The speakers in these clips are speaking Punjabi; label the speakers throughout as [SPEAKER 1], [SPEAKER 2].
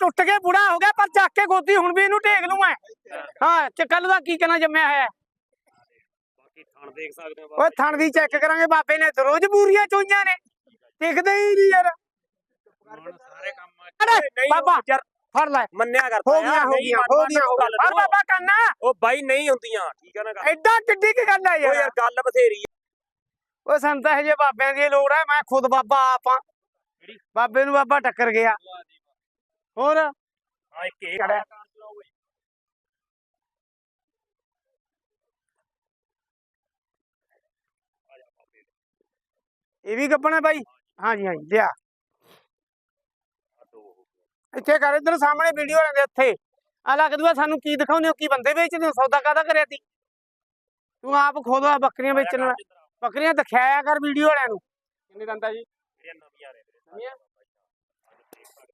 [SPEAKER 1] ਟੁੱਟ ਕੇ ਬੁੜਾ ਹੋ ਗਿਆ ਪਰ ਚੱਕ ਕੇ ਗੋਦੀ ਹੁਣ ਵੀ ਇਹਨੂੰ ਢੇਗ ਲੂ ਮੈਂ। ਹਾਂ ਚ ਕੱਲ ਦਾ ਕੀ ਕਹਿਣਾ ਜੰਮਿਆ ਹੋਇਆ? ਹੈ?
[SPEAKER 2] ਬਾਕੀ ਥਣ ਦੇਖ ਸਕਦੇ ਹੋ
[SPEAKER 1] ਓਏ ਥਣ ਦੀ ਚੈੱਕ ਕਰਾਂਗੇ ਬਾਬੇ ਨੇ ਰੋਜ਼ ਬੂਰੀਆਂ ਚੋਈਆਂ ਨੇ। ਦਿਖਦੇ ਹੀ ਨਹੀਂ ਯਾਰ।
[SPEAKER 2] ਹੁਣ ਸਾਰੇ ਕੰਮ
[SPEAKER 1] ਬਾਬਾ ਫੜ ਲੈ।
[SPEAKER 2] ਮੰਨਿਆ ਕਰਦਾ
[SPEAKER 1] ਹੋ ਗਿਆ ਹੋ ਗਿਆ ਹੋ ਗਿਆ ਹੋ ਗਿਆ ਫੜ ਬਾਬਾ ਕੰਨਾ।
[SPEAKER 2] ਉਹ ਬਾਈ ਨਹੀਂ ਹੁੰਦੀਆਂ ਠੀਕ ਹੈ ਨਾ ਗੱਲ?
[SPEAKER 1] ਐਡਾ ਕਿੱਡੀ ਕੀ ਗੱਲ
[SPEAKER 2] ਉਹ
[SPEAKER 1] ਯਾਰ।
[SPEAKER 2] ਯਾਰ ਗੱਲ ਬਥੇਰੀ ਆ।
[SPEAKER 1] ਉਹ ਸੰਤ ਇਹ ਜੇ ਬਾਬਿਆਂ ਦੀ ਲੋੜ ਹੈ ਮੈਂ ਖੁਦ ਬਾਬਾ ਆਪਾਂ ਬਾਬੇ ਨੂੰ ਬਾਬਾ ਟੱਕਰ ਗਿਆ। ਹੋਰ?
[SPEAKER 2] ਹਾਂ ਇੱਕ ਇਹ
[SPEAKER 1] ਵੀ ਗੱਪਣਾ ਬਾਈ? ਹਾਂਜੀ ਹਾਂਜੀ ਲਿਆ। ਇੱਥੇ ਕਰ ਇਧਰ ਸਾਹਮਣੇ ਵੀਡੀਓ ਵਾਲਿਆਂ ਦੇ ਇੱਥੇ। ਆ ਲੱਗਦੂਆ ਸਾਨੂੰ ਕੀ ਦਿਖਾਉਂਦੇ ਹੋ ਕੀ ਬੰਦੇ ਵੇਚਦੇ ਹੋ ਸੌਦਾ ਕਾਦਾ ਕਰਿਆ ਤੀ ਤੂੰ ਆਪ ਖੁਦ ਆ ਬੱਕਰੀਆਂ ਵੇਚਣ ਵਾਲਾ। ਬੱਕਰੀਆਂ ਦਿਖਾਇਆ ਕਰ ਵੀਡੀਓ ਵਾਲਿਆਂ ਨੂੰ। ਕਿੰਨੇ ਦੰਦਾ ਜੀ?
[SPEAKER 2] ਨਵੀਆਂ ਨੇ। ਵੀਰੇ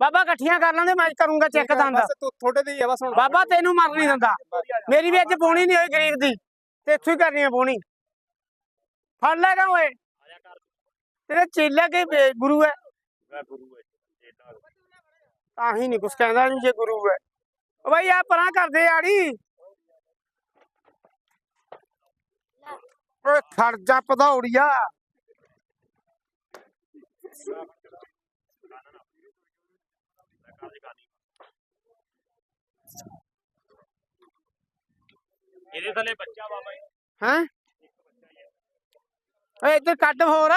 [SPEAKER 1] ਬਾਬਾ ਇਕੱਠੀਆਂ ਕਰ ਲਾਂਦੇ ਮੈਂ ਕਰੂੰਗਾ ਚੈੱਕ ਦੰਦ।
[SPEAKER 3] ਤੂੰ ਥੋੜੇ ਦੀ ਆ ਬਸ ਹੁਣ
[SPEAKER 1] ਬਾਬਾ ਤੈਨੂੰ ਮਰ ਨਹੀਂ ਦਿੰਦਾ। ਮੇਰੀ ਵੀ ਅੱਜ ਪੋਣੀ ਨਹੀਂ ਹੋਈ ਗਰੀਬ ਦੀ। ਤੇ ਇੱਥੋਂ ਹੀ ਕਰਨੀ ਆ ਪੋਣੀ। ਫੜ ਲੈਗਾ ਓਏ।
[SPEAKER 2] ਆਇਆ ਕਰ
[SPEAKER 1] ਤੇਰੇ ਚੇਲਾ ਕੇ ਗੁਰੂ ਹੈ ਤਾਂ ਹੀ ਨਹੀਂ ਕੁਛ ਕਹਿੰਦਾ ਨਹੀਂ ਜੇ ਗੁਰੂ ਹੈ ਓ ਬਾਈ ਆ ਪਰਾਂ ਕਰਦੇ ਆੜੀ। ਓਏ ਖੜ ਜਾ ਪਧੌੜੀਆ
[SPEAKER 2] ਇਹਦੇ ਥੱਲੇ ਬੱਚਾ ਬਾਬਾ ਜੀ
[SPEAKER 1] ਹੈ? ਓਏ ਇੱਧਰ ਕੱਢ ਹੋਰ।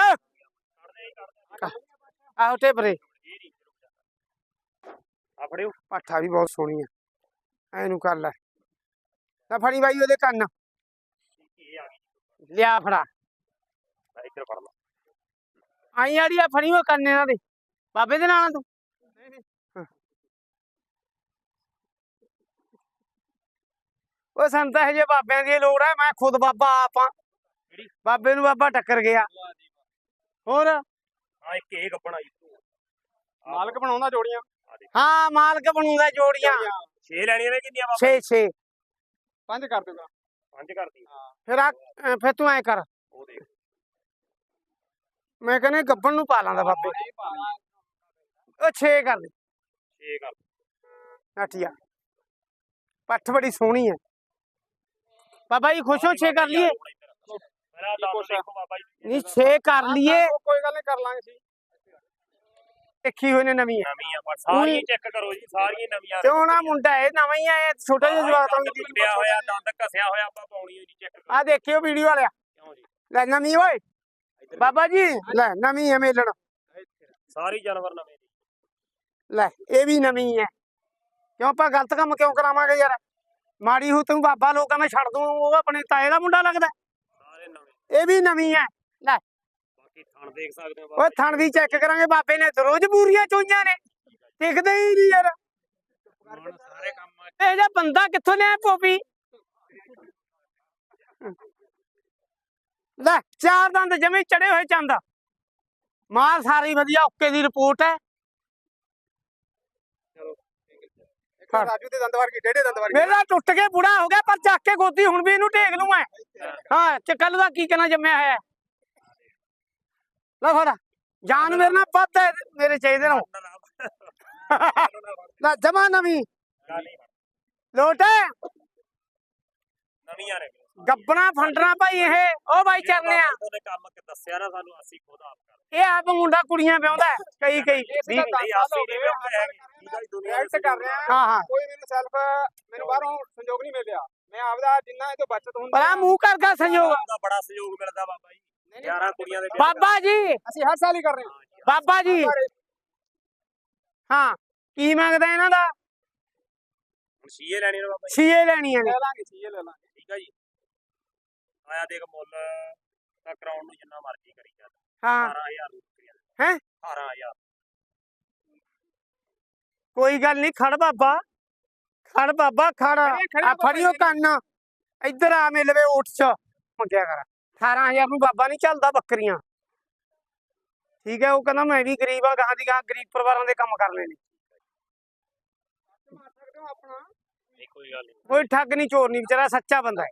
[SPEAKER 1] ਆਹੋ ਤੇ ਪਰੇ
[SPEAKER 2] ਆ ਫੜਿਓ।
[SPEAKER 1] ਪਾਠਾ ਵੀ ਬਹੁਤ ਸੋਹਣੀ ਆ। ਐਨੂੰ ਕਰ ਲੈ। ਲੈ ਫੜੀ ਬਾਈ ਉਹਦੇ ਕੰਨ। ਲਿਆ ਫੜਾ।
[SPEAKER 2] ਇੱਧਰ ਫੜ ਲਾ।
[SPEAKER 1] ਆਈ ਆੜੀ ਆ ਫੜੀ ਉਹ ਕੰਨ ਇਹਨਾਂ ਦੇ। ਬਾਬੇ ਦੇ ਨਾਲ ਤੂੰ। ਉਹ ਸੰਤ ਇਹ ਜੇ ਬਾਬਿਆਂ ਦੀ ਲੋੜ ਹੈ ਮੈਂ ਖੁਦ ਬਾਬਾ ਆਪਾਂ ਬਾਬੇ ਨੂੰ ਬਾਬਾ ਟੱਕਰ ਗਿਆ। ਹੋਰ?
[SPEAKER 2] ਆ ਇੱਕ ਇਹ ਗੱਪਣਾ
[SPEAKER 3] ਮਾਲਕ ਬਣਾਉਂਦਾ ਜੋੜੀਆਂ।
[SPEAKER 1] ਹਾਂ ਮਾਲਕ ਬਣੂਗਾ ਜੋੜੀਆਂ।
[SPEAKER 2] 6 ਲੈਣੀਆਂ ਨੇ ਕਿੰਨੀਆਂ ਬਾਬਾ
[SPEAKER 1] 6 6
[SPEAKER 3] ਪੰਜ ਕਰ ਦੂਗਾ
[SPEAKER 2] ਪੰਜ ਕਰਤੀ
[SPEAKER 1] ਫਿਰ ਆ ਫਿਰ ਤੂੰ ਐ ਕਰ।
[SPEAKER 2] ਉਹ ਦੇਖ।
[SPEAKER 1] ਮੈਂ ਕਹਿੰਦਾ ਗੱਬਣ ਨੂੰ ਪਾ ਲਾਂਦਾ ਬਾਬੇ। ਉਹ 6 ਕਰ ਦੇ।
[SPEAKER 2] 6 ਕਰ
[SPEAKER 1] ਨਠੀਆ ਪੱਠ ਬੜੀ ਸੋਹਣੀ ਹੈ ਬਾਬਾ ਜੀ ਖੁਸ਼ ਹੋ 6 ਕਰ ਲਈਏ
[SPEAKER 2] ਮੇਰਾ ਦੰਦ ਦੇਖੋ ਬਾਬਾ ਜੀ
[SPEAKER 1] ਨਹੀਂ 6 ਕਰ ਲਈਏ
[SPEAKER 3] ਕੋਈ ਗੱਲ ਨਹੀਂ ਕਰ ਲਾਂਗੇ ਸੀ
[SPEAKER 1] ਦੇਖੀ ਹੋਈ ਨੇ ਨਵੀਂ ਹੈ
[SPEAKER 2] ਨਵੀਆਂ ਪਰ ਸਾਰੀਆਂ ਚੈੱਕ ਕਰੋ ਜੀ ਸਾਰੀਆਂ ਨਵੀਆਂ ਨੇ।
[SPEAKER 1] ਕਿਉਂ ਨਾ ਮੁੰਡਾ ਇਹ ਨਵਾਂ ਹੀ ਆਇਆ ਛੋਟਾ ਜਿਹਾ ਜਵਾਕ
[SPEAKER 2] ਦੰਦ ਟੁੱਟਿਆ ਹੋਇਆ ਦੰਦ ਘਸਿਆ ਹੋਇਆ ਆਪਾਂ ਪਾਉਣੀ ਜੀ ਚੈੱਕ ਕਰੋ
[SPEAKER 1] ਆ ਦੇਖਿਓ ਵੀਡੀਓ ਵਾਲਿਆ
[SPEAKER 2] ਕਿਉਂ ਜੀ
[SPEAKER 1] ਲੈ ਨਵੀਂ ਓਏ
[SPEAKER 2] ਇੱਧਰ
[SPEAKER 1] ਬਾਬਾ ਜੀ ਲੈ ਨਵੀਂ ਹੈ ਮੇਲਣ
[SPEAKER 2] ਸਾਰੀ ਜਾਨਵਰ ਨਵੇਂ ਜੀ
[SPEAKER 1] ਲੈ ਇਹ ਵੀ ਨਵੀਂ ਹੈ ਕਿਉਂ ਆਪਾਂ ਗਲਤ ਕੰਮ ਕਿਉਂ ਕਰਾਵਾਂਗੇ ਯਾਰ ਮਾੜੀ ਹੋ ਤੂੰ ਬਾਬਾ ਲੋਕਾਂ ਮੈਂ ਛੱਡ ਦੂੰ ਉਹ ਆਪਣੇ ਤਾਏ ਦਾ ਮੁੰਡਾ ਲੱਗਦਾ।
[SPEAKER 2] ਸਾਰੇ ਨਵੇਂ।
[SPEAKER 1] ਇਹ ਵੀ ਨਵੀਂ ਹੈ।
[SPEAKER 2] ਬਾਕੀ ਥਣ ਦੇਖ ਸਕਦੇ ਹੋ
[SPEAKER 1] ਓਏ ਥਣ ਦੀ ਚੈੱਕ ਕਰਾਂਗੇ ਬਾਬੇ ਨੇ ਰੋਜ਼ ਬੂਰੀਆਂ ਚੋਈਆਂ ਨੇ। ਦਿਖਦੇ ਹੀ ਨਹੀਂ ਯਾਰ।
[SPEAKER 2] ਹੁਣ ਸਾਰੇ ਕੰਮ
[SPEAKER 1] ਇਹ ਜਿਹਾ ਬੰਦਾ ਕਿੱਥੋਂ ਲਿਆ ਪੋਪੀ? ਲੈ ਚਾਰ ਦੰਦ ਜਮੇ ਚੜੇ ਹੋਏ ਚੰਦ। ਮਾਲ ਸਾਰੀ ਵਧੀਆ ਓਕੇ ਦੀ ਰਿਪੋਰਟ ਹੈ
[SPEAKER 3] ਇੱਕ ਰਾਜੂ ਦੇ ਦੰਦ ਵਰਗੀ ਡੇਢੇ ਦੰਦ ਵਰਗੀ।
[SPEAKER 1] ਮੇਰਾ ਟੁੱਟ ਕੇ ਬੁੜਾ ਹੋ ਗਿਆ ਪਰ ਚੱਕ ਕੇ ਗੋਦੀ ਹੁਣ ਵੀ ਇਹਨੂੰ ਢੇਗ ਲੂ ਮੈਂ। ਹਾਂ ਚ ਕੱਲ ਦਾ ਕੀ ਕਹਿਣਾ ਜੰਮਿਆ ਹੋਇਆ? ਹੈ? ਲੈ ਫੜਾ ਜਾਨ ਮੇਰੇ ਨਾਲ ਵੱਧ ਹੈ ਮੇਰੇ ਚਾਹੀਦੇ ਨੂੰ। ਲੈ ਜਮਾ ਨਵੀਂ। ਲੋਟ। ਹੈ
[SPEAKER 2] ਨਵੀਆਂ ਨੇ।
[SPEAKER 1] ਗੱਬਣਾ ਫੰਡਣਾ ਭਾਈ ਇਹ। ਉਹ ਬਾਈ ਚਰਨਿਆ
[SPEAKER 2] ਉਹਨੇ ਕੰਮ ਕਿ ਦੱਸਿਆ ਨਾ ਸਾਨੂੰ ਅਸੀਂ ਖੁਦ ਆਪ ਕਰਦੇ
[SPEAKER 1] ਇਹ ਆਪ ਮੁੰਡਾ ਕੁੜੀਆਂ ਵਿਆਉਂਦਾ ਕਈ ਕਈ।
[SPEAKER 2] ਦੁਨੀਆ
[SPEAKER 3] ਰਿਐਕਟ ਕਰ ਰਿਹਾ
[SPEAKER 1] ਹਾਂ ਹਾਂ।
[SPEAKER 3] ਕੋਈ ਮੈਨੂੰ ਸੈਲਫ ਮੈਨੂੰ ਬਾਹਰੋਂ ਸੰਯੋਗ ਨਹੀਂ ਮਿਲਿਆ। ਮੈਂ ਆਪਦਾ ਜਿੰਨਾ ਇਹ ਤੋਂ ਬਚਤ ਹੁੰਦਾ
[SPEAKER 1] ਆ। ਮੂੰਹ ਕਰਗਾ ਸੰਯੋਗ।
[SPEAKER 2] ਦਾ ਬੜਾ ਸਹਿਯੋਗ ਮਿਲਦਾ ਬਾਬਾ ਜੀ 11 ਕੁੜੀਆਂ ਦੇ
[SPEAKER 1] ਬਾਬਾ ਜੀ।
[SPEAKER 3] ਅਸੀਂ ਹਰ ਸਾਲ ਹੀ ਕਰ ਰਹੇ ਹਾਂ।
[SPEAKER 1] ਬਾਬਾ ਜੀ। ਹਾਂ ਕੀ ਮੰਗਦਾ ਇਹਨਾਂ ਦਾ?
[SPEAKER 2] ਹੁਣ ਸੀਏ ਲੈਣੀ ਨੇ ਬਾਬਾ ਜੀ।
[SPEAKER 1] ਛੀਏ ਲੈਣੀਆਂ ਨੇ।
[SPEAKER 3] ਲੈ ਲਾਂਗੇ ਇਹ ਲੈ ਲਾਂਗੇ।
[SPEAKER 2] ਠੀਕ ਹੈ ਜੀ। ਆਇਆ ਦੇਖ ਮੁੱਲ ਤਾਂ ਕਰਾਉਣ ਨੂੰ ਜਿੰਨਾ ਮਰਜ਼ੀ ਕਰੀ ਚੱਲ
[SPEAKER 1] ਹਾਂ।
[SPEAKER 2] 18000 ਰੁਪਏ
[SPEAKER 1] ਹੈਂ?
[SPEAKER 2] 18000
[SPEAKER 1] ਕੋਈ ਗੱਲ ਨਹੀਂ ਖੜ ਬਾਬਾ। ਖੜ ਬਾਬਾ ਖੜ। ਆ ਫੜਿਓ ਕੰਨ। ਇੱਧਰ ਆ ਮਿਲਵੇ ਓਟ ਚ। ਮੰਗਿਆ ਕਰ। 18000 ਨੂੰ ਬਾਬਾ ਨਹੀਂ ਚੱਲਦਾ ਬੱਕਰੀਆਂ। ਠੀਕ ਹੈ ਉਹ ਕਹਿੰਦਾ ਮੈਂ ਵੀ ਗਰੀਬ ਆ ਗਾਂ ਦੀ ਗਾਂ ਗਰੀਬ ਪਰਿਵਾਰਾਂ ਦੇ ਕੰਮ ਕਰਨੇ ਨੇ।
[SPEAKER 2] ਕੋਈ ਗੱਲ ਨਹੀਂ
[SPEAKER 1] ਕੋਈ ਠੱਗ ਨਹੀਂ ਚੋਰ ਨਹੀਂ ਵਿਚਾਰਾ ਸੱਚਾ ਬੰਦਾ ਹੈ।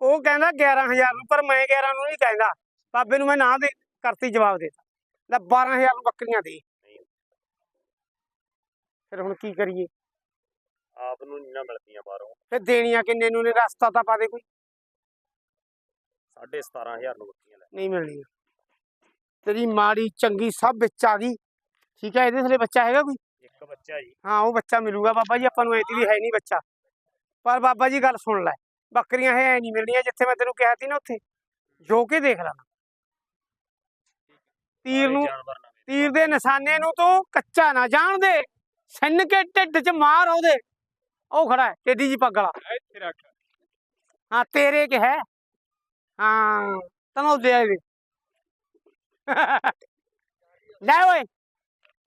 [SPEAKER 1] ਉਹ ਕਹਿੰਦਾ 11000 ਨੂੰ ਪਰ ਮੈਂ 11 ਨੂੰ ਨਹੀਂ ਕਹਿੰਦਾ। ਬਾਬੇ ਨੂੰ ਮੈਂ ਨਾ ਦੇ ਕਰਤੀ ਜਵਾਬ ਦੇ ਲੈ 12000 ਨੂੰ ਬੱਕਰੀਆਂ ਦੇ। ਫਿਰ ਹੁਣ ਕੀ ਕਰੀਏ?
[SPEAKER 2] ਆਪ ਨੂੰ ਨਹੀਂ ਨਾ ਮਿਲਦੀਆਂ ਬਾਹਰੋਂ।
[SPEAKER 1] ਫਿਰ ਦੇਣੀਆਂ ਕਿੰਨੇ ਨੂੰ ਨੇ? ਰਸਤਾ ਤਾਂ ਪਾ ਦੇ ਕੋਈ।
[SPEAKER 2] 17500 ਨੂੰ ਬੱਕਰੀਆਂ ਲੈ।
[SPEAKER 1] ਨਹੀਂ ਮਿਲਣੀਆਂ। ਤੇਰੀ ਮਾੜੀ ਚੰਗੀ ਸਭ ਵਿੱਚ ਆ ਗਈ। ਠੀਕ ਹੈ ਇਹਦੇ ਥਲੇ ਬੱਚਾ ਹੈਗਾ ਕੋਈ?
[SPEAKER 2] ਇੱਕ ਬੱਚਾ ਜੀ।
[SPEAKER 1] ਹਾਂ ਉਹ ਬੱਚਾ ਮਿਲੂਗਾ ਬਾਬਾ ਜੀ ਆਪਾਂ ਨੂੰ ਐਤੀ ਵੀ ਹੈ ਨਹੀਂ ਬੱਚਾ। ਪਰ ਬਾਬਾ ਜੀ ਗੱਲ ਸੁਣ ਲੈ। ਬੱਕਰੀਆਂ ਹੈ ਨਹੀਂ ਮਿਲਣੀਆਂ ਜਿੱਥੇ ਮੈਂ ਤੈਨੂੰ ਕਿਹਾ ਸੀ ਨਾ ਉੱਥੇ। ਜੋ ਕੇ ਦੇਖ ਲੈਣਾ ਤੀਰ ਨੂੰ। ਤੀਰ ਦੇ ਨਿਸ਼ਾਨੇ ਨੂੰ ਤੂੰ ਕੱਚਾ ਨਾ ਜਾਣ ਦੇ। ਛਿੰਨ ਕੇ ਢਿੱਡ 'ਚ ਮਾਰ ਉਹਦੇ। ਉਹ ਖੜਾ ਹੈ ਟੇਡੀ ਜੀ ਪੱਗ ਵਾਲਾ।
[SPEAKER 3] ਇੱਥੇ ਰੱਖ।
[SPEAKER 1] ਹਾਂ ਤੇਰੇ ਕਿ ਹੈ? ਹਾਂ ਤਨੋ ਦੇ ਆਵੇ ਲੈ ਓਏ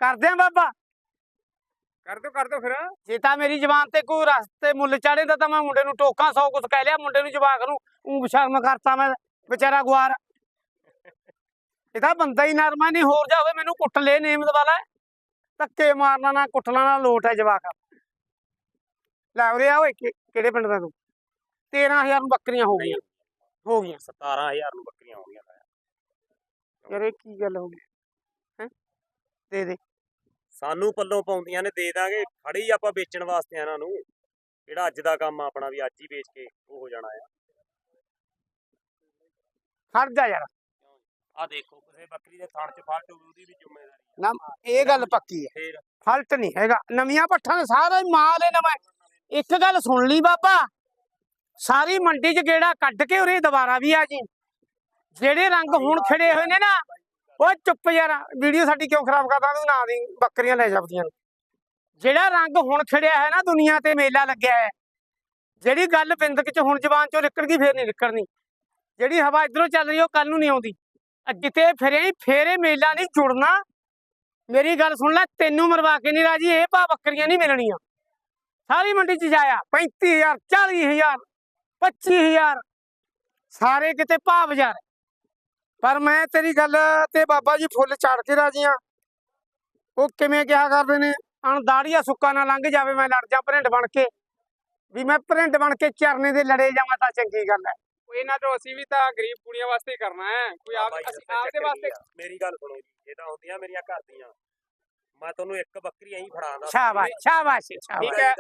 [SPEAKER 1] ਕਰਦੇ ਆ ਬਾਬਾ।
[SPEAKER 3] ਕਰ ਦੋ ਕਰ ਦੋ ਫਿਰ।
[SPEAKER 1] ਜੇ ਤਾਂ ਮੇਰੀ ਜ਼ਬਾਨ ਤੇ ਕੋਈ ਰਸਤੇ ਮੁੱਲ ਚਾੜੇ ਦਾ ਤਾਂ ਮੈਂ ਮੁੰਡੇ ਨੂੰ ਟੋਕਾਂ ਸੌ ਕੁਛ ਕਹਿ ਲਿਆ ਮੁੰਡੇ ਨੂੰ ਜਵਾਕ ਨੂੰ ਉਹ ਸ਼ਰਮ ਕਰਤਾ ਮੈਂ ਵਿਚਾਰਾ ਗੁਆਰ। ਇਹ ਤਾਂ ਬੰਦਾ ਹੀ ਨਰਮਾ ਨਹੀਂ ਹੋਰ ਜਾਵੇ ਮੈਨੂੰ ਕੁੱਟ ਲੈ ਨੇਮਤ ਵਾਲਾ ਧੱਕੇ ਮਾਰਨਾ ਨਾ ਕੁੱਟਣਾ ਨਾ ਲੋਟ ਹੈ ਜਵਾਕ। ਲੈ ਉਰੇ ਆ ਓਏ ਕਿਹੜੇ ਪਿੰਡ ਦਾ ਤੂੰ? 13000 ਨੂੰ ਬੱਕਰੀਆਂ ਹੋ ਗਈਆਂ। ਹੋ ਗਈਆਂ।
[SPEAKER 2] 17000 ਨੂੰ ਬੱਕਰੀਆਂ ਹੋਣਗੀਆਂ ਤਾਇਆ।
[SPEAKER 1] ਯਾਰ ਇਹ ਕੀ ਗੱਲ ਹੋ ਗਈ? ਹੈ? ਦੇ ਦੇ।
[SPEAKER 2] ਸਾਨੂੰ ਪੱਲੋਂ ਪਾਉਂਦੀਆਂ ਨੇ ਦੇ ਦਾਂਗੇ। ਖੜੀ ਆਪਾਂ ਵੇਚਣ ਵਾਸਤੇ ਇਹਨਾਂ ਨੂੰ। ਜਿਹੜਾ ਅੱਜ ਦਾ ਕੰਮ ਆਪਣਾ ਵੀ ਅੱਜ ਹੀ ਵੇਚ ਕੇ ਉਹ ਹੋ ਜਾਣਾ ਆ।
[SPEAKER 1] ਹਟ ਜਾ ਯਾਰ।
[SPEAKER 2] ਆ ਦੇਖੋ ਕਿਸੇ ਬੱਕਰੀ ਦੇ ਥਣ ਚ ਫਾਲਟ ਹੋਵੇ ਉਹਦੀ ਵੀ ਜ਼ਿੰਮੇਵਾਰੀ
[SPEAKER 1] ਨਾ ਇਹ ਗੱਲ ਪੱਕੀ ਹੈ
[SPEAKER 2] ਫੇਰ?
[SPEAKER 1] ਫਲਟ ਨਹੀਂ ਹੈਗਾ। ਨਵੀਆਂ ਪੱਠਾਂ ਦਾ ਸਾਰਾ ਹੀ ਮਾਲ ਹੈ ਨਵਾਂ ਇੱਕ ਗੱਲ ਸੁਣ ਲਈ ਬਾਬਾ। ਸਾਰੀ ਮੰਡੀ 'ਚ ਗੇੜਾ ਕੱਢ ਕੇ ਉਰੇ ਦੁਬਾਰਾ ਵੀ ਆ ਜੀ। ਜਿਹੜੇ ਰੰਗ ਹੁਣ ਖੜੇ ਹੋਏ ਨੇ ਨਾ ਉਹ ਚੁੱਪ ਯਾਰ, ਵੀਡੀਓ ਸਾਡੀ ਕਿਉਂ ਖਰਾਬ ਕਰਦਾ ਤੂੰ ਨਾ ਦੀ ਬੱਕਰੀਆਂ ਲੈ ਜਾਂਦੀਆਂ ਜਿਹੜਾ ਰੰਗ ਹੁਣ ਖੜਿਆ ਹੈ ਨਾ ਦੁਨੀਆ ਤੇ ਮੇਲਾ ਲੱਗਿਆ ਹੈ, ਜਿਹੜੀ ਗੱਲ ਬਿੰਦਕ 'ਚ ਹੁਣ ਜ਼ਬਾਨ 'ਚੋਂ ਨਿਕਲ ਗਈ ਫੇਰ ਨਹੀਂ ਨਿਕਲਣੀ। ਜਿਹੜੀ ਹਵਾ ਇਧਰੋਂ ਚੱਲ ਰਹੀ, ਉਹ ਕੱਲ ਨੂੰ ਨਹੀਂ ਆਉਂਦੀ। ਜਿੱਤੇ ਫਿਰੇ ਹੀ ਫੇਰੇ ਮੇਲਾ ਨਹੀਂ ਜੁੜਨਾ। ਮੇਰੀ ਗੱਲ ਸੁਣ ਲੈ, ਤੈਨੂੰ ਮਰਵਾ ਕੇ ਨਹੀਂ ਰਾਜੀ, ਇਹ ਭਾ ਬੱਕਰੀਆਂ ਨਹੀਂ ਮਿਲਣੀਆਂ। ਸਾਰੀ ਮੰਡੀ 'ਚ ਜਾਇਆ 35000 40000 25000 ਸਾਰੇ ਕਿਤੇ ਭਾ ਬਾਜ਼ਾਰ। ਪਰ ਮੈਂ ਤੇਰੀ ਗੱਲ ਤੇ ਬਾਬਾ ਜੀ ਫੁੱਲ ਚੜ ਕੇ ਰਾਜੀ ਆ। ਉਹ ਕਿਵੇਂ ਕਿਹਾ ਕਰਦੇ ਨੇ? ਅਣਦਾੜੀਆ ਸੁੱਕਾ ਨਾ ਲੰਘ ਜਾਵੇ ਮੈਂ ਲੜ ਜਾ ਭਰਿੰਡ ਬਣ ਕੇ। ਵੀ ਮੈਂ ਭਰਿੰਡ ਬਣ ਕੇ ਚਰਨੇ ਦੇ ਲੜੇ ਜਾਵਾਂ ਤਾਂ ਚੰਗੀ ਗੱਲ ਹੈ।
[SPEAKER 3] ਉਹ ਇਹਨਾਂ ਤੋਂ ਅਸੀਂ ਵੀ ਤਾਂ ਗਰੀਬ ਕੁੜੀਆਂ ਵਾਸਤੇ ਹੀ ਕਰਨਾ ਹੈ। ਕੋਈ ਆਪ ਅਸੀਂ ਆਪਦੇ ਵਾਸਤੇ?
[SPEAKER 2] ਮੇਰੀ ਗੱਲ ਸੁਣੋ ਜੀ ਇਹ ਤਾਂ ਹੁੰਦੀਆਂ ਮੇਰੀਆਂ ਘਰ ਦੀਆਂ। ਮੈਂ ਤੁਹਾਨੂੰ ਇੱਕ ਬੱਕਰੀ ਐਂ ਫੜਾਉਂਦਾ
[SPEAKER 1] ਸ਼ਾਬਾਸ਼ ਸ਼ਾਬਾਸ਼ ਸ਼ਾਬਾਸ਼।
[SPEAKER 3] ਠੀਕ ਹੈ।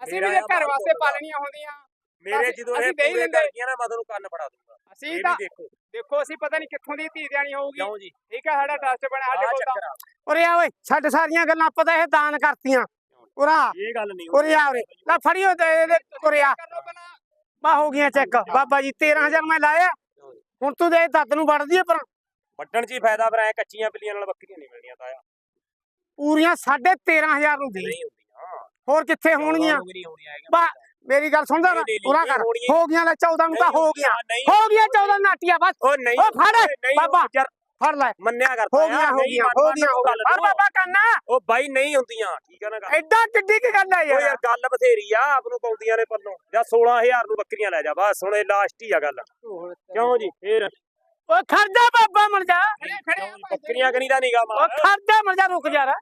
[SPEAKER 3] ਅਸੀਂ ਵੀ ਘਰ ਵਾਸਤੇ। ਪਾਲਣੀਆਂ ਹੁੰਦੀਆਂ।
[SPEAKER 2] ਮੇਰੇ ਜਦੋਂ ਇਹ
[SPEAKER 3] ਅਸੀਂ ਦੇ ਹੀ
[SPEAKER 2] ਪੂਰੇ
[SPEAKER 3] ਦਿੰਦੇ।
[SPEAKER 2] ਕਰ ਗਈਆਂ ਨਾ ਮੈਂ ਤੁਹਾਨੂੰ ਕੰਨ ਫੜਾ ਦੂੰਗਾ।
[SPEAKER 3] ਅਸੀਂ ਤਾਂ
[SPEAKER 2] ਦੇਖੋ
[SPEAKER 3] ਅਸੀਂ ਪਤਾ ਨਹੀਂ ਕਿੱਥੋਂ ਦੀ ਧੀ ਦੇਣੀ ਹੋਊਗੀ।
[SPEAKER 2] ਕਿਉਂ ਜੀ?
[SPEAKER 3] ਠੀਕ ਹੈ ਸਾਡਾ ਟਰਸਟ ਬਣਿਆ ਸਾਡੇ ਕੋਲ ਤਾਂ
[SPEAKER 1] ਉਰੇ ਆ ਓਏ ਛੱਡ ਸਾਰੀਆਂ ਗੱਲਾਂ ਪਤਾ ਇਹ ਦਾਨ ਕਰਤੀਆਂ। ਉਰਾ
[SPEAKER 2] ਇਹ ਗੱਲ ਨਹੀਂ
[SPEAKER 1] ਉਰੇ ਆ ਉਰੇ। ਲੈ ਫੜਿਓ ਤੇ ਇਹਦੇ ਉਰੇ ਆ।
[SPEAKER 3] ਕਰ ਲਓ ਪਹਿਲਾਂ
[SPEAKER 1] ਬਾ ਹੋ ਗਈਆਂ ਚੈੱਕ ਬਾਬਾ ਜੀ 13000 ਮੈਂ ਲਾਇਆ। ਹੁਣ ਤੂੰ ਦੇ ਦੱਤ ਨੂੰ ਵੜਦੀ ਪਰ
[SPEAKER 2] ਵੱਢਣ 'ਚ ਹੀ ਫਾਇਦਾ ਪਰ ਐ ਕੱਚੀਆਂ ਬਿੱਲੀਆਂ ਨਾਲ ਬੱਕਰੀਆਂ ਨਹੀਂ ਮਿਲਣੀਆਂ ਤਾਇਆ।
[SPEAKER 1] ਪੂਰੀਆਂ 13500 ਨੂੰ ਦੇ।
[SPEAKER 2] ਨਹੀਂ ਹੁੰਦੀਆਂ।
[SPEAKER 1] ਹੋਰ ਕਿੱਥੇ ਹੋਣਗੀਆਂ?
[SPEAKER 2] ਵੀ ਨਹੀਂ ਹੋਣੀਆਂ ਹੈਗੀਆਂ
[SPEAKER 1] ਬਾ ਮੇਰੀ ਗੱਲ ਸੁਣਦਾ ਨਾ ਪੂਰਾ ਕਰ। ਹੋ। ਗਈਆਂ ਲੈ 14 ਨੂੰ ਤਾਂ ਹੋ
[SPEAKER 2] ਨਹੀਂ
[SPEAKER 1] ਹੋ ਗਈਆਂ 14 ਨਾਟੀਆਂ ਬਸ।
[SPEAKER 2] ਉਹ ਨਹੀਂ
[SPEAKER 1] ਉਹ ਫੜ ਬਾਬਾ।
[SPEAKER 2] ਯਾਰ
[SPEAKER 1] ਫੜ ਲੈ।
[SPEAKER 2] ਮੰਨਿਆ ਕਰ
[SPEAKER 1] ਹੋ ਗਈਆਂ ਹੋ
[SPEAKER 2] ਮੰਨ-
[SPEAKER 1] ਹੋ ਪਰ
[SPEAKER 2] ਨੂੰ।
[SPEAKER 1] ਬਾਬਾ ਕੰਨਾ
[SPEAKER 2] ਉਹ ਬਾਈ ਨਹੀਂ ਹੁੰਦੀਆਂ ਠੀਕ ਹੈ ਨਾ ਗੱਲ।
[SPEAKER 1] ਐਡਾ ਕਿੱਡੀ ਕੀ ਗੱਲ
[SPEAKER 2] ਉਹ ਯਾਰ
[SPEAKER 1] ਯਾਰ।
[SPEAKER 2] ਗੱਲ ਬਥੇਰੀ ਆ ਆਪ ਨੂੰ ਪਾਉਂਦੀਆਂ ਨੇ ਪੱਲੋਂ। ਜਾਂ 16000 ਨੂੰ ਬੱਕਰੀਆਂ ਲੈ ਜਾ ਬਸ ਹੁਣ ਇਹ ਲਾਸਟ ਹੀ ਆ ਗੱਲ। ਕਿਉਂ ਜੀ? ਫੇਰ?
[SPEAKER 1] ਓ ਖਰਜਾ ਬਾਬਾ ਮਰ ਜਾ।
[SPEAKER 3] ਆ
[SPEAKER 2] ਬੱਕਰੀਆਂ ਕਨੀ ਦਾ
[SPEAKER 1] ਓ
[SPEAKER 2] ਮਾਰ।
[SPEAKER 1] ਖਰਜਾ ਮਰ ਜਾ ਰੁਕ ਜਾ ਰਾ।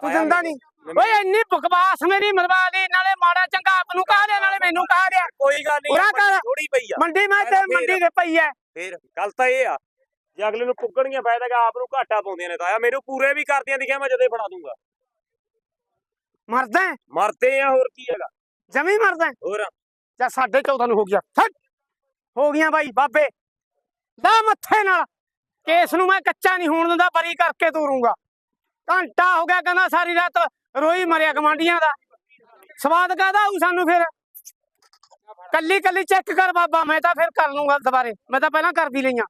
[SPEAKER 1] ਤੂੰ ਦਿੰਦਾ ਨਹੀਂ। ਓਏ ਇੰਨੀ ਬਕਵਾਸ ਮੇਰੀ ਮਰਵਾ ਲਈ ਨਾਲੇ ਮਾੜਾ ਚੰਗਾ ਆਪ ਨੂੰ ਕਹਾ ਨਾਲੇ ਮੈਨੂੰ ਕਹਾ ਦਿਆ
[SPEAKER 2] ਕੋਈ ਗੱਲ ਨਹੀਂ। ਥੋੜੀ ਪਈ ਆ।
[SPEAKER 1] ਮੰਡੀ ਮੈਂ ਤੇ। ਮੰਡੀ ਦੇ ਪਈ ਐ।
[SPEAKER 2] ਫੇਰ ਗੱਲ ਤਾਂ ਇਹ ਆ ਜੇ ਅਗਲੇ ਨੂੰ ਪੁੱਗਣੀਆਂ ਫਾਇਦਾ ਆਪ ਨੂੰ ਘਾਟਾ ਪਾਉਂਦੀਆਂ ਨੇ ਤਾਇਆ ਮੈਨੂੰ ਪੂਰੇ ਵੀ ਕਰਦੀਆਂ ਦਿਖਿਆ ਮੈਂ ਜਦੇ ਫੜਾ ਦੂੰਗਾ।
[SPEAKER 1] ਮਰਦਾ?
[SPEAKER 2] ਮਰਦੇ ਆ ਹੋਰ ਕੀ ਹੈਗਾ?
[SPEAKER 1] ਜਮੀ ਮਰਦਾ?
[SPEAKER 2] ਹੋਰ?
[SPEAKER 1] ਜਾਂ ਸਾਢੇ 14 ਨੂੰ ਹੋ ਗਿਆ। ਛੱਡ। ਹੋ ਗਈਆਂ ਬਾਈ ਬਾਬੇ। ਦਾ ਮੱਥੇ ਨਾਲ। ਕੇਸ ਨੂੰ ਮੈਂ ਕੱਚਾ ਨਹੀਂ ਹੋਣ ਦਿੰਦਾ ਬਰੀ ਕਰਕੇ ਤੋਰੂੰਗਾ। ਘੰਟਾ ਹੋ ਗਿਆ ਕਹਿੰਦਾ ਸਾਰੀ ਰਾਤ ਰੋਈ ਮਰਿਆ ਗਵਾਂਡੀਆਂ ਦਾ। ਸਵਾਦ ਕਾਦਾ ਆਊ ਸਾਨੂੰ ਫਿਰ? ਕੱਲੀ ਕੱਲੀ ਚੈੱਕ ਕਰ ਬਾਬਾ ਮੈਂ ਤਾਂ ਫਿਰ ਕਰ ਲੂੰਗਾ ਦੁਬਾਰੇ। ਮੈਂ ਤਾਂ ਪਹਿਲਾਂ ਕਰ ਵੀ ਲਈਆਂ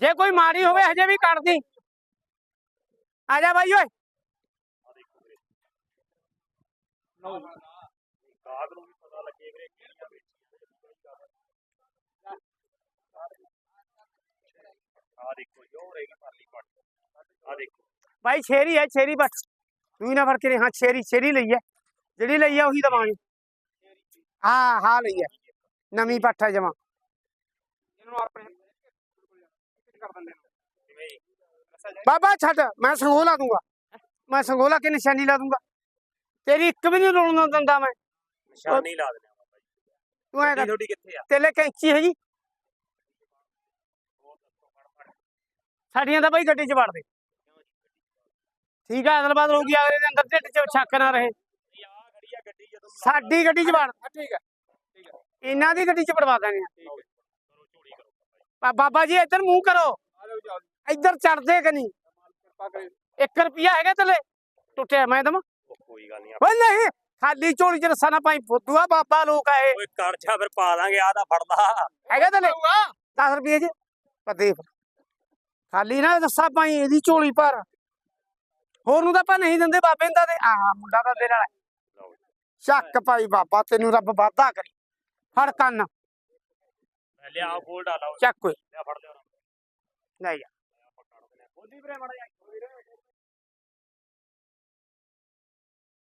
[SPEAKER 1] ਜੇ ਕੋਈ ਮਾੜੀ ਹੋਵੇ ਹਜੇ ਵੀ ਕੱਢਦੀ ਆ ਜਾ ਬਾਈ ਓਏ।
[SPEAKER 2] ਆ ਦੇਖੋ ਜੋ ਰਹੇਗੀ ਪਰਲੀ ਪੱਟ। ਆ ਦੇਖੋ।
[SPEAKER 1] ਭਾਈ ਛੇਰੀ ਹੈ ਛੇਰੀ ਬਸ ਤੂੰ ਹੀ ਨਾ ਫੜ ਕੇ ਹਾਂ ਛੇਰੀ ਛੇਰੀ ਲਈ ਹੈ। ਜਿਹੜੀ ਲਈ ਹੈ ਉਹੀ ਦਵਾਂਗੇ। ਹਾਂ ਹਾਂ ਲਈ ਹੈ। ਨਵੀਂ ਪੱਠ ਜਮਾ।
[SPEAKER 3] ਇਹਨੂੰ ਆਪਣੇ ਕਰ ਦਿੰਦੇ ਨੇ
[SPEAKER 2] ਜਿਵੇਂ ਹੀ
[SPEAKER 1] ਬਾਬਾ ਛੱਡ। ਮੈਂ ਸੰਗੋਲਾ ਦੂੰਗਾ। ਮੈਂ ਸੰਗੋਲਾ ਕੇ ਨਿਸ਼ਾਨੀ ਲਾ ਦੂੰਗਾ। ਤੇਰੀ ਇੱਕ ਵੀ ਨਹੀਂ ਰੋਣ ਦਿੰਦਾ ਮੈਂ।
[SPEAKER 2] ਨਿਸ਼ਾਨੀ ਲਾ ਜੀ।
[SPEAKER 1] ਤੂੰ ਐ
[SPEAKER 2] ਤੁਹਾਡੀ ਕਿੱਥੇ ਆ?
[SPEAKER 1] ਤੇਲੇ ਕੈਂਚੀ ਹੈ ਜੀ ਸਾਡੀਆਂ ਤਾਂ ਬਾਈ ਗੱਡੀ 'ਚ ਵੜ ਦੇ। ਠੀਕ ਹੈ ਅਦਲਬਾਦ ਹੋ ਗਈ ਅਗਲੇ ਦੇ ਅੰਦਰ ਢਿੱਡ 'ਚ ਛੱਕ ਨਾ ਰਹੇ।
[SPEAKER 2] ਆ ਆ
[SPEAKER 1] ਸਾਡੀ ਗੱਡੀ 'ਚ ਵੜ
[SPEAKER 3] ਠੀਕ ਹੈ ਠੀਕ ਹੈ
[SPEAKER 1] ਇਹਨਾਂ ਦੀ ਗੱਡੀ 'ਚ ਵੜਵਾ ਦੇਣੇ ਆ। ਬਾਬਾ ਜੀ ਇੱਧਰ ਮੂੰਹ ਕਰੋ।
[SPEAKER 3] ਆ ਆ।
[SPEAKER 1] ਇੱਧਰ ਚੜਦੇ ਕਿ ਨਹੀਂ?
[SPEAKER 3] ਕਿਰਪਾ ਕਰੀ
[SPEAKER 1] 1 ਰੁਪਿਆ ਹੈਗਾ ਤੇਲੇ ਟੁੱਟਿਆ ਮੈਂ ਦਮ
[SPEAKER 2] ਉਹ ਕੋਈ ਗੱਲ ਨਹੀਂ
[SPEAKER 1] ਓਏ ਨਹੀਂ ਖਾਲੀ ਝੋਲੀ 'ਚ ਰਸਾ ਨਾ ਪਾਈ ਫੁੱਦੂਆ ਬਾਬਾ ਲੋਕ ਆਏ
[SPEAKER 2] ਓਏ ਕਰ ਜਾ ਫਿਰ ਪਾ ਦਾਂਗੇ ਆ ਤਾਂ ਫੜਦਾ।
[SPEAKER 1] ਹੈਗਾ ਤੇਲੇ 10 ਰੁਪਏ 'ਚ? ਪਤੇ ਖਾਲੀ ਨਾ ਰਸਾ ਪਾਈ ਇਹਦੀ ਝੋਲੀ ਭਰ। ਹੋਰ ਨੂੰ ਤਾਂ ਆਪਾਂ ਨਹੀਂ ਦਿੰਦੇ ਬਾਬੇ ਨੂੰ ਤਾਂ ਦੇ ਆਹ ਮੁੰਡਾ ਤਾਂ
[SPEAKER 2] ਜੀ।
[SPEAKER 1] ਚੱਕ ਭਾਈ ਬਾਬਾ ਤੈਨੂੰ ਰੱਬ ਵਾਧਾ ਕਰੇ। ਫੜ ਕੰਨ।
[SPEAKER 2] ਲੈ ਲਿਆ ਫੋਲ ਡਾਲਾ
[SPEAKER 1] ਚੱਕ ਓਏ।
[SPEAKER 2] ਲਿਆ ਫੜ ਲਿਆ।
[SPEAKER 1] ਲੈ ਜਾ।
[SPEAKER 2] ਬੋਲੀ ਵੀਰੇ ਮੜਾ